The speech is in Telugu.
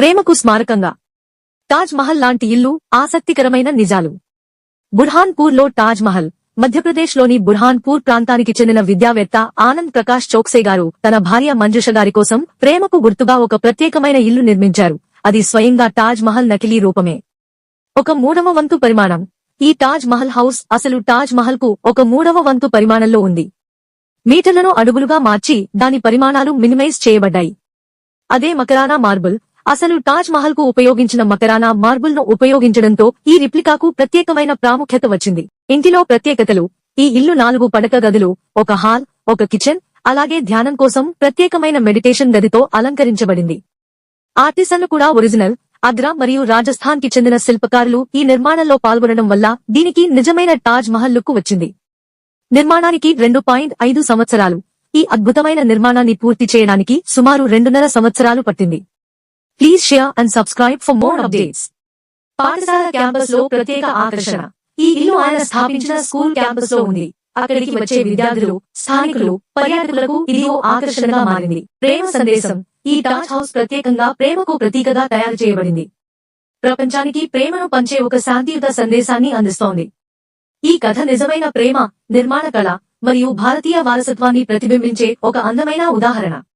ప్రేమకు స్మారకంగా. తాజ్ మహల్ లాంటి ఇల్లు ఆసక్తికరమైన నిజాలు. బుర్హాన్పూర్లో తాజ్ మహల్ మధ్యప్రదేశ్లోని బుర్హాన్పూర్ ప్రాంతానికి చెందిన విద్యావేత్త ఆనంద్ ప్రకాష్ చోక్సే గారు తన భార్య మంజుష గారి కోసం ప్రేమకు గుర్తుగా ఒక ప్రత్యేకమైన ఇల్లు నిర్మించారు. అది స్వయంగా తాజ్ మహల్ నకిలీ రూపమే. ఒక మూడవ వంతు పరిమాణం. ఈ తాజ్ మహల్ హౌస్ అసలు తాజ్ మహల్కు ఒక మూడవ వంతు పరిమాణంలో ఉంది. మీటర్లను అడుగులుగా మార్చి దాని పరిమాణాలు మినిమైజ్ చేయబడ్డాయి. అదే మకరానా మార్బుల్ అసలు తాజ్ మహల్కు ఉపయోగించిన మకరానా మార్బుల్ను ఉపయోగించడంతో ఈ రిప్లికాకు ప్రత్యేకమైన ప్రాముఖ్యత వచ్చింది. ఇంటిలో ప్రత్యేకతలు ఈ ఇల్లు నాలుగు పడక గదులు ఒక హాల్ ఒక కిచెన్ అలాగే ధ్యానం కోసం ప్రత్యేకమైన మెడిటేషన్ గదితో అలంకరించబడింది. ఆర్టిసన్లు కూడా ఒరిజినల్ అగ్రా మరియు రాజస్థాన్కి చెందిన శిల్పకారులు ఈ నిర్మాణంలో పాల్గొనడం వల్ల దీనికి నిజమైన తాజ్ మహల్ లుక్ వచ్చింది. నిర్మాణానికి రెండు పాయింట్ ఐదు సంవత్సరాలు. ఈ అద్భుతమైన నిర్మాణాన్ని పూర్తి చేయడానికి సుమారు రెండున్నర సంవత్సరాలు పట్టింది. Please share and subscribe for more updates పాఠశాల క్యాంపస్లో ప్రత్యేక ఆకర్షణ. ఈ ఇల్లు ఆయన స్థాపించిన స్కూల్ క్యాంపస్లో ఉంది. అక్కడికి వచ్చే విద్యార్థులు స్థానికులు పర్యాటకులకు ఇది ఓ ఆకర్షణగా మారింది. ప్రేమ సందేశం. ఈ టాచ్ హౌస్ ప్రత్యేకంగా ప్రేమకు ప్రతీకగా తయారు చేయబడింది. ప్రపంచానికి ప్రేమను పంచే ఒక శాంతియుత సందేశాన్ని అందిస్తోంది. ఈ కథ నిజమైన ప్రేమ నిర్మాణ కళ మరియు భారతీయ వారసత్వాన్ని ప్రతిబింబించే ఒక అందమైన ఉదాహరణ.